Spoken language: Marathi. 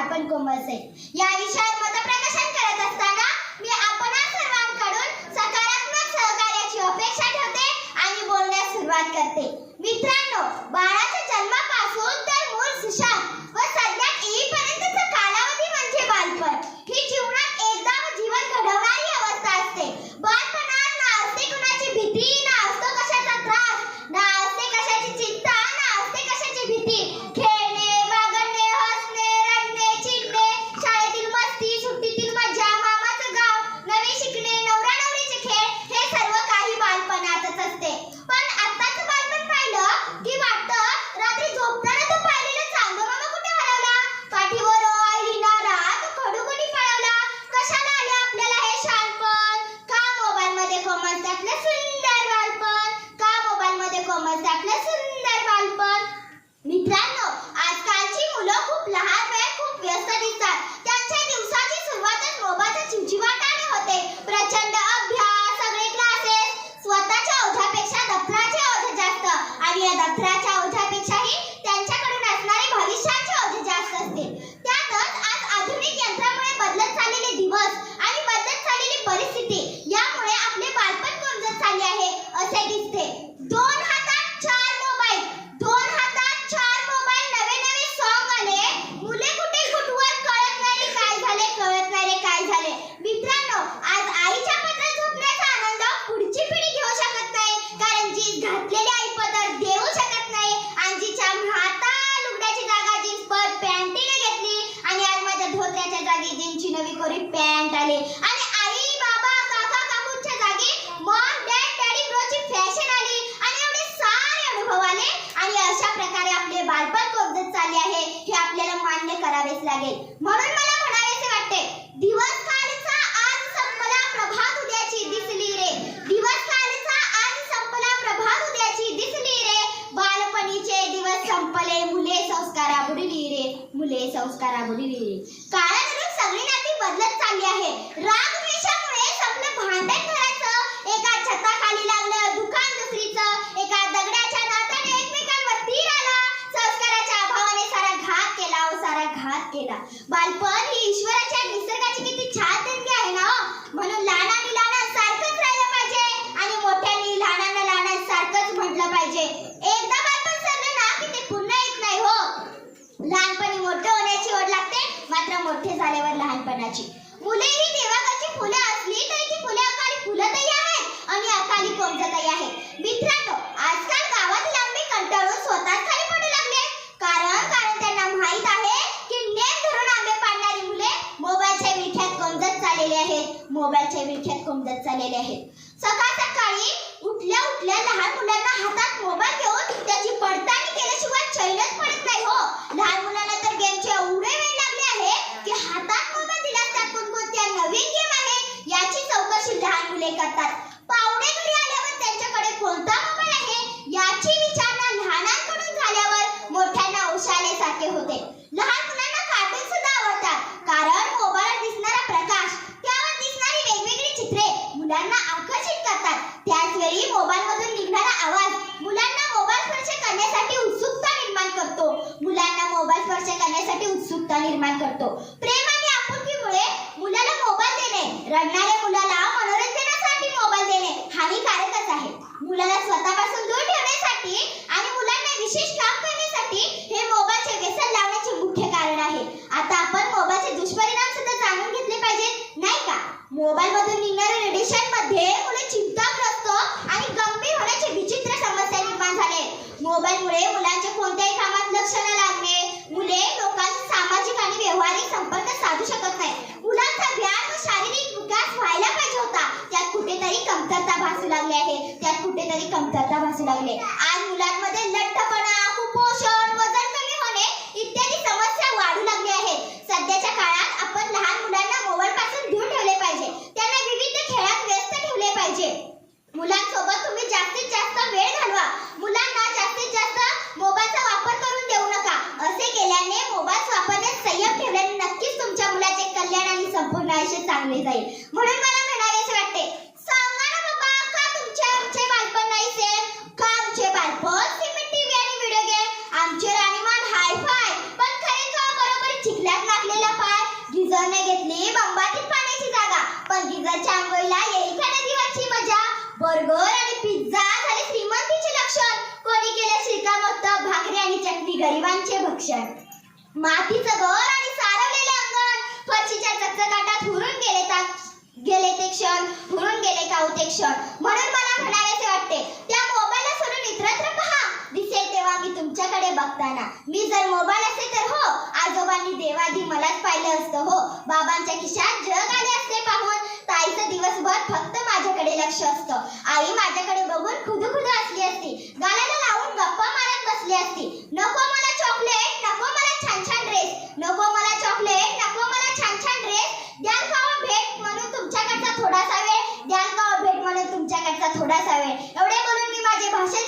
पण कोमल आहे. या विषयामध्ये प्रचंड करावेच लागेल. म्हणून मला म्हणावेसे वाटते दिवस कालचा आज संपला प्रभात उद्याची दिसली रे. दिवस कालचा आज संपला प्रभात उद्याची दिसली रे. बालपणीचे दिवस संपले मुले संस्कारा बुडली रे. मुले संस्कारा बुडली रे. काळानुरूप सगळी नाती बदलत चालली आहे. राग द्वेषामुळे संपलं भांडण लहानपणाची मुले ही देवाकडची फुले असली तरी ती फुले अकाली फुलतही आहेत आणि अकाली कोमजतही आहेत. मित्रांनो आजकाल गावात लांबी कंटाळून स्वतःच खाली पडू लागले कारण कारण त्यांना माहीत आहे की नेम धरून आंबे पाडणारी मुले मोबाईलच्या विठ्यात कोमजत चाललेले आहेत. मोबाईलच्या विठ्यात कोमजत चाललेले आहेत. सकाळ सकाळी उठल्या उठल्या लहान मुलांना हातात मोबाईल घेऊन त्याची पडताळ सारखे होते. लहान मुलांना कार्टून सुद्धा आवडतात. कारण मोबाईलात दिसणारा प्रकाश त्यावर दिसणारी वेगवेगळी चित्रे मुलांना आकर्षित करतात. त्याच वेळी मोबाईल मधून निघणारा आवाज मुलांना मोबाईल स्पर्श करण्यासाठी उत्सुकता निर्माण करतो. मुलांना मोबाईल स्पर्श करण्यासाठी उत्सुकता निर्माण करतो. भासू लागले आहे. त्यात कुठेतरी कमतरता भासू लागले. आज मुलांमध्ये लठ्ठपणा कुपोषण वजन कमी होणे इत्यादी समस्या वाढू लागल्या आहेत. सध्याच्या काळात आपण लहान मुलांना मोबाईल पासून दूर ठेवले पाहिजे. त्यांना विविध खेळात व्यस्त ठेवले पाहिजे. मुलांसोबत तुम्ही जास्तीत जास्त वेळ घालवा. मुलांना जास्तीत जास्त मोबाईलचा वापर करून देऊ नका. असे केल्याने मोबाईल वापरण्यात संयम ठेवल्याने नक्कीच तुमच्या मुलाचे कल्याण आणि संपूर्ण आयुष्य चांगले जाईल. म्हणून मला म्हणावेसे वाटते गरिबांचे भक्षण. मातीचं घर आणि सारवलेले अंगण. फरशीच्या चकचकाटात हुरून गेले ता गेले ते क्षण हुरून गेले का ते क्षण. म्हणून मला म्हणावेसे वाटते त्या मोबाईलला सोडून इतरत्र पहा. दिसेल तेव्हा मी तुमच्याकडे बघताना. मी जर मोबाईल असे तर हो आजोबांनी देवाधी मलाच पाहिलं असतं हो. बाबांच्या खिशात जग आले असते पाहून. ताईचं दिवसभर फक्त माझ्याकडे लक्ष असतं. आई माझ्याकडे बघून खुदू खुदू असली असती. गाण्याला लावून गप्पा मारत बसली असती. थोडासा वेळ एवढे म्हणून मी माझे भाषण